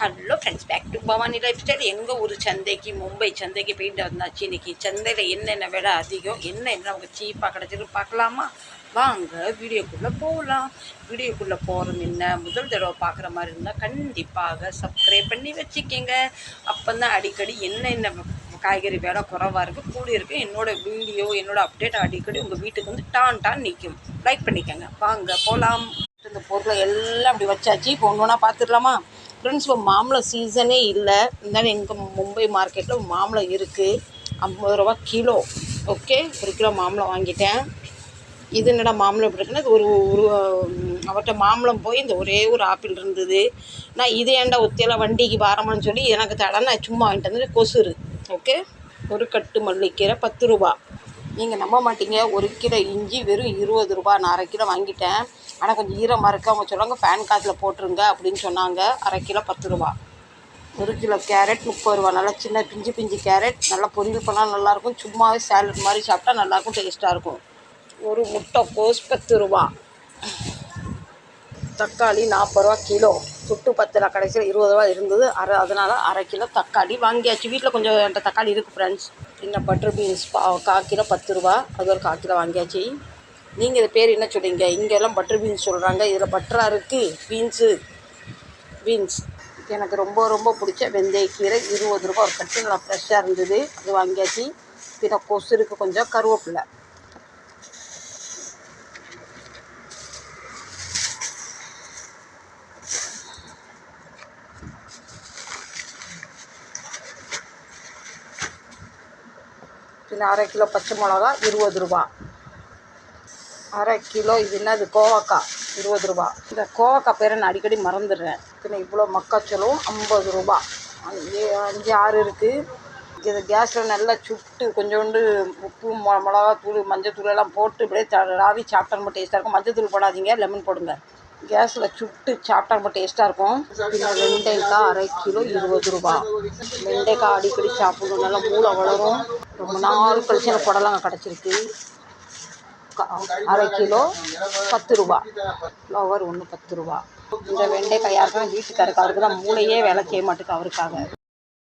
Hello friends back to Bhavani lifestyle எங்கள் ஊர் சந்தைக்கு மும்பை சந்தைக்கு போயிட்டு வந்தாச்சு. இன்னைக்கு சந்தையில் என்னென்ன விலை அதிகம் என்ன என்ன சீப்பாக கிடச்சிருக்கு பார்க்கலாமா? வாங்க வீடியோக்குள்ளே போகலாம் வீடியோக்குள்ளே போகிறோம் என்ன? முதல் தடவை பார்க்குற மாதிரி இருந்தால் கண்டிப்பாக சப்ஸ்கிரைப் பண்ணி வச்சுக்கோங்க. அப்போ தான் அடிக்கடி என்னென்ன காய்கறி விலை குறவாக இருக்குது கூடி இருக்குது என்னோடய வீடியோ என்னோடய அப்டேட் அடிக்கடி உங்கள் வீட்டுக்கு வந்து டான் டான் நிற்கும் லைக் பண்ணிக்கோங்க. வாங்க போகலாம் இந்த பொருளை எல்லாம் அப்படி வச்சாச்சு. இப்போ ஒன்று ஒன்றா பார்த்துடலாமா? ஃப்ரெண்ட்ஸ் இப்போ மாம்பழம் சீசனே இல்லை. இருந்தாலும் எங்கள் மும்பை மார்க்கெட்டில் மாம்பழம் இருக்குது ஐம்பது ரூபா கிலோ. ஓகே ஒரு கிலோ மாம்பழம் வாங்கிட்டேன். இது என்னடா மாம்பழம் எப்படி இருக்குன்னா இது ஒரு ஒரு அவர்கிட்ட மாம்பழம் போய் இந்த ஒரே ஒரு ஆப்பிள் இருந்தது. நான் இது ஏன்டா ஒத்தியில வண்டிக்கு பாரமான்னு சொல்லி எனக்கு தடை நான் சும்மா வாங்கிட்டு வந்து கொசுரு ஓகே ஒரு கட்டு மல்லிக்கீரை பத்து ரூபா. நீங்கள் நம்ப மாட்டீங்க. ஒரு கிலோ இஞ்சி வெறும் இருபது ரூபா நான் அரை கிலோ வாங்கிட்டேன். ஆனால் கொஞ்சம் ஈரமாக இருக்குது அவங்க சொல்லுவாங்க பேன் கார்டில் போட்டுருங்க அப்படின்னு சொன்னாங்க. அரை கிலோ பத்து ரூபா. ஒரு கிலோ கேரட் முப்பது ரூபா. நல்லா சின்ன பிஞ்சு பிஞ்சு கேரட். நல்லா பொரியல் பண்ணால் நல்லாயிருக்கும் சும்மாவே சேலட் மாதிரி சாப்பிட்டா நல்லாயிருக்கும் டேஸ்ட்டாக இருக்கும். ஒரு முட்டை கோஸ் பத்து ரூபா. தக்காளி நாற்பது ரூபா கிலோ. சுட்டு பத்தில் கடைசியில் இருபது ரூபா இருந்தது. அரை அதனால் அரை கிலோ தக்காளி வாங்கியாச்சு. வீட்டில் கொஞ்சம் என்கிட்ட தக்காளி இருக்குது ஃப்ரெண்ட்ஸ் என்ன பட்டர் பீன்ஸ் பா கால் கிலோ பத்து ரூபா. அது ஒரு கால் கிலோ வாங்கியாச்சு. நீங்கள் இது பேர் என்ன சொல்றீங்க? இங்கெல்லாம் பட்டர் பீன்ஸ் சொல்கிறாங்க இதில் பட்டராக இருக்குது பீன்ஸு பீன்ஸ் எனக்கு ரொம்ப ரொம்ப பிடிச்ச வெந்தயக்கீரை இருபது ரூபா ஒரு கட்டு நல்லா ஃப்ரெஷ்ஷாக இருந்தது. அது வாங்கியாச்சு. பின்ன கொசுருக்கு கொஞ்சம். கருவேப்பில்லை பின்ன அரை கிலோ பச்சை மிளகா இருபது ரூபா. அரை கிலோ இது என்னது? கோவக்காய் இருபது ரூபா. இந்த கோவக்காய் பேரை நான் அடிக்கடி மறந்துடுறேன். பின்ன இவ்வளோ மக்காச்சோளம் ஐம்பது ரூபா. அஞ்சு அஞ்சு ஆறு இருக்குது இது கேஸில் நல்லா சுட்டு கொஞ்சோண்டு உப்பு மொ மிளகா தூள் மஞ்சள் தூள் எல்லாம் போட்டு இப்படியே ராவி சாப்பிட்டா ரொம்ப டேஸ்ட்டாக இருக்கும். மஞ்சள் தூள் போடாதீங்க லெமன் போடுங்க. கேஸில் சுட்டு சாப்பிட்டா ரொம்ப டேஸ்ட்டாக இருக்கும். பின்ன வெண்டைக்காய் அரை கிலோ இருபது ரூபா. வெண்டைக்காய் அடிக்கடி சாப்பிடணும். நல்லா மூளை வளரும். ரொம்ப நாள் கழிச்சு எனக்கு புடலங்க கிடச்சிருக்கு அரை கிலோ பத்து ரூபா. ஃப்ளவர் ஒன்று பத்து ரூபா. இந்த வெண்டைக்காய் யாருக்கும் வீட்டுக்காருக்கு அவருக்கு தான் மூளையே வேலை செய்ய மாட்டேங்க அவருக்காக.